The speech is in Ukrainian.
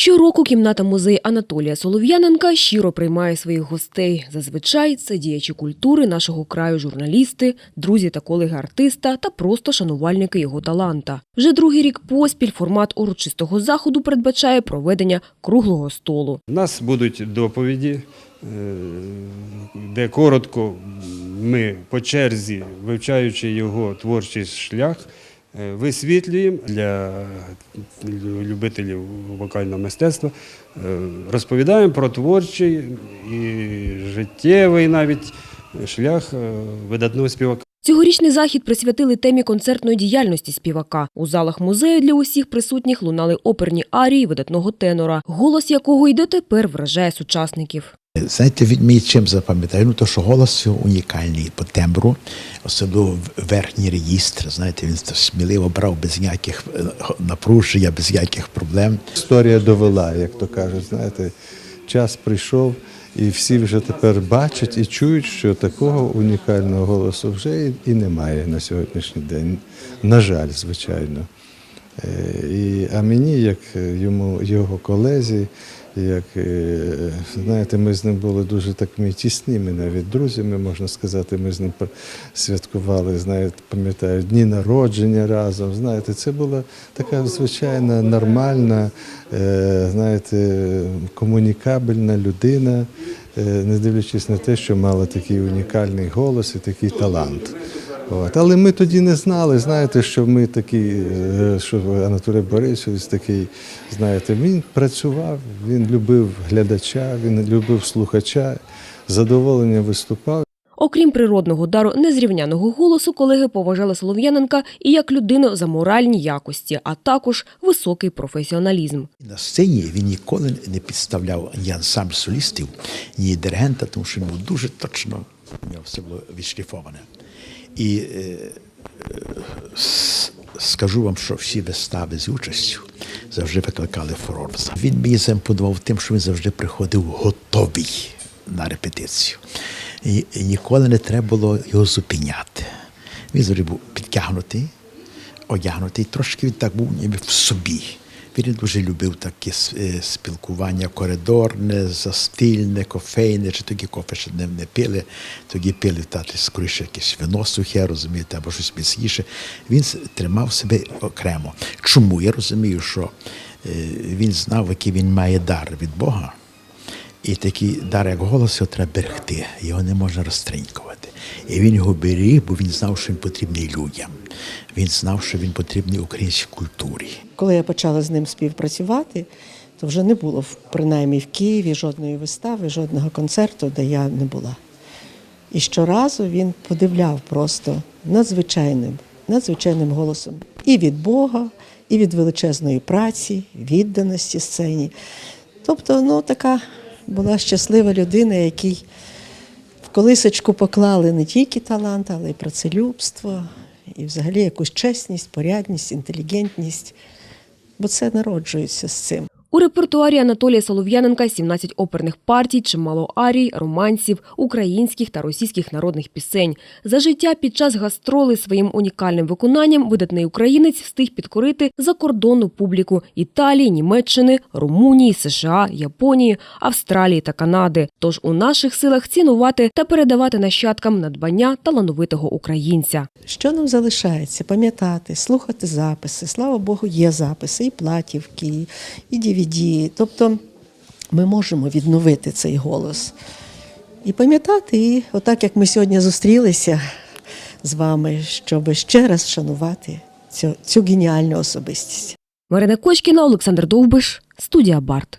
Щороку кімната музею Анатолія Солов'яненка щиро приймає своїх гостей. Зазвичай це діячі культури нашого краю, журналісти, друзі та колеги артиста та просто шанувальники його таланта. Вже другий рік поспіль формат урочистого заходу передбачає проведення круглого столу. У нас будуть доповіді, е, де коротко ми по черзі, вивчаючи його творчий шлях, висвітлюємо для любителів вокального мистецтва, е, розповідаємо про творчий і життєвий навіть шлях е, видатного співака. Цьогорічний захід присвятили темі концертної діяльності співака. У залах музею для усіх присутніх лунали оперні арії видатного тенора, голос якого й дотепер вражає сучасників. Знаєте, він мені чим запам'ятає? Ну, то, що голос його унікальний по тембру, особливо верхній реєстр. Знаєте, він сміливо брав без ніяких е, напруження, без ніяких проблем. Історія довела, як то кажуть, знаєте, час прийшов, і всі вже тепер бачать і чують, що такого унікального голосу вже і, немає на сьогоднішній день. На жаль, звичайно. Е, І, а мені, як йому, його колезі, як е, знаєте, ми з ним були дуже такими тісними, навіть друзями, можна сказати, ми з ним святкували, знаєте, пам'ятаю, дні народження разом. Знаєте, це була така звичайна, нормальна, е, знаєте, комунікабельна людина, е, не дивлячись на те, що мала такий унікальний голос і такий талант. От. Але ми тоді не знали, знаєте, що ми такі, е, що Анатолій Борисович такий, знаєте, він працював, він любив глядача, він любив слухача, з задоволенням виступав. Окрім природного дару незрівняного голосу, колеги поважали Солов'яненка і як людину за моральні якості, а також високий професіоналізм. На сцені він ніколи не підставляв ні ансамбль солістів, ні диригента, тому що він був дуже точно, у нього все було відшліфоване. І е, скажу вам, що всі вистави з участю завжди викликали фурор. Він мені заімпонував тим, що він завжди приходив готовий на репетицію. І ніколи не треба було його зупиняти. Він завжди був підтягнутий, одягнутий, трошки він так був ніби в собі. Він дуже любив таке спілкування коридорне, застильне, кофейне, чи тоді кофе ще не, не пили, тоді пили та, скоріше якесь вино сухе, розумієте, або щось міцніше. Він тримав себе окремо. Чому? Я розумію, що е, він знав, який він має дар від Бога. І такий дар, як голос, його треба берегти, його не можна розтринькувати. І він його беріг, бо він знав, що він потрібний людям. Він знав, що він потрібний українській культурі. Коли я почала з ним співпрацювати, то вже не було принаймні в Києві жодної вистави, жодного концерту, де я не була. І щоразу він подивляв просто надзвичайним, надзвичайним голосом і від Бога, і від величезної праці, відданості сцені. Тобто, ну, така була щаслива людина, якій в колисочку поклали не тільки талант, але й працелюбство, і взагалі якусь чесність, порядність, інтелігентність. Бо це народжується з цим. У репертуарі Анатолія Солов'яненка 17 оперних партій, чимало арій, романсів, українських та російських народних пісень. За життя під час гастролей своїм унікальним виконанням видатний українець встиг підкорити закордонну публіку Італії, Німеччини, Румунії, США, Японії, Австралії та Канади. Тож у наших силах цінувати та передавати нащадкам надбання талановитого українця. Що нам залишається? Пам'ятати, слухати записи. Слава Богу, є записи, і платівки, і DVD. Тобто ми можемо відновити цей голос. І пам'ятати, і отак як ми сьогодні зустрілися з вами, щоб ще раз шанувати цю, цю геніальну особистість. Марина Кочкіна, Олександр Довбиш, студія Барт.